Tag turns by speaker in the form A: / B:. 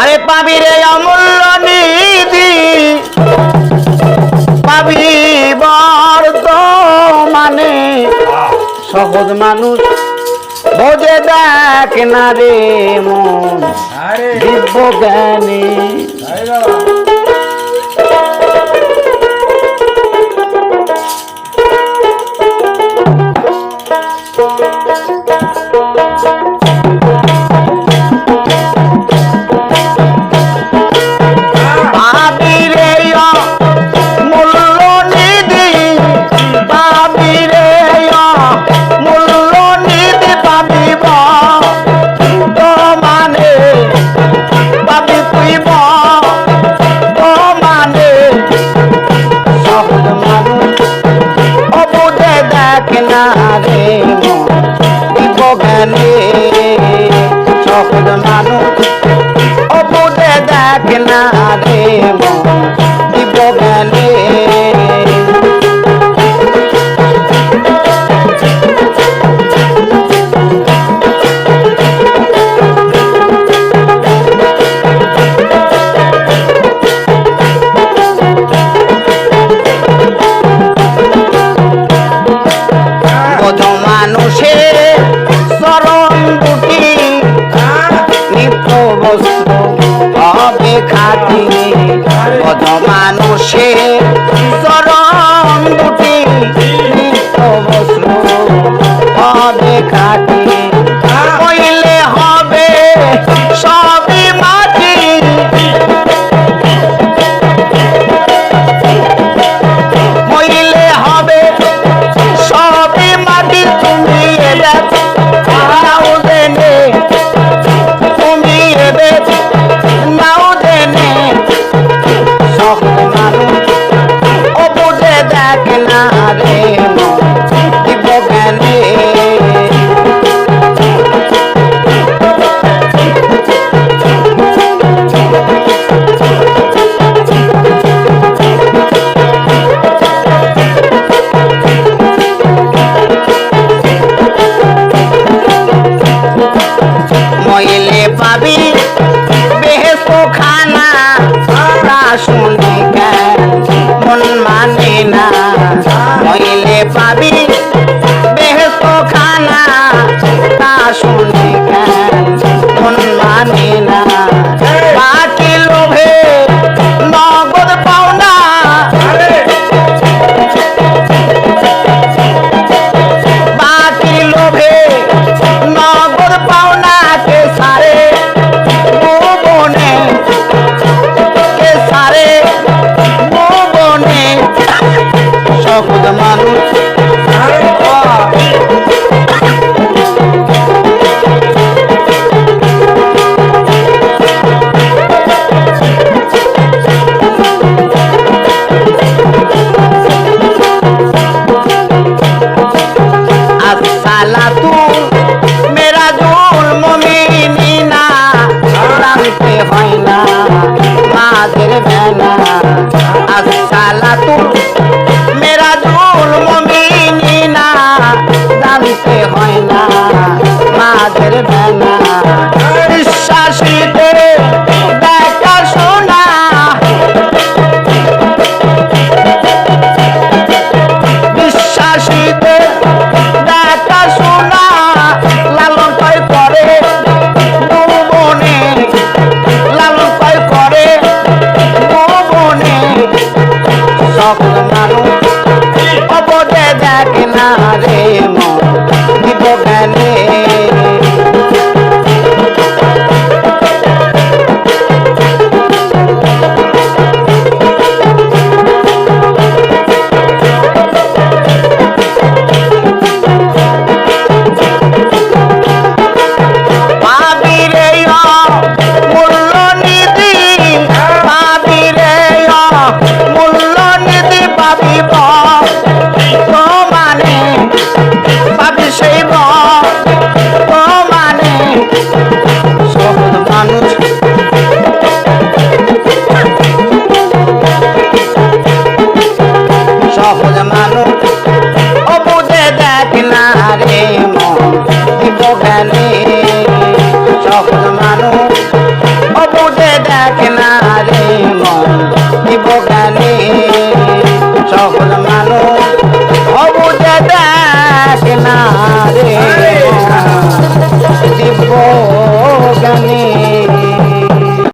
A: আরে পাবি রে অমূল্য নিধি। পাবি বর্তমানে সহজ মানুষ বোঝে দেখ না রে মন। দিব্য জ্ঞানী। Thank you. না রে দিব কেনে সহজ মানুষ অপুটে দেখ না রে মইলে পাবি বেহেস খানা সদা শুনে মন মানে না পাবি বেহস্ত খানা তা শুনে কেন? মন মানে 我的马。প্রাণে সকল মানুষ অবুঝে দেখে না রে মন, দিব গানে সকল মানুষ অবুঝে দেখে না রে দিব গানে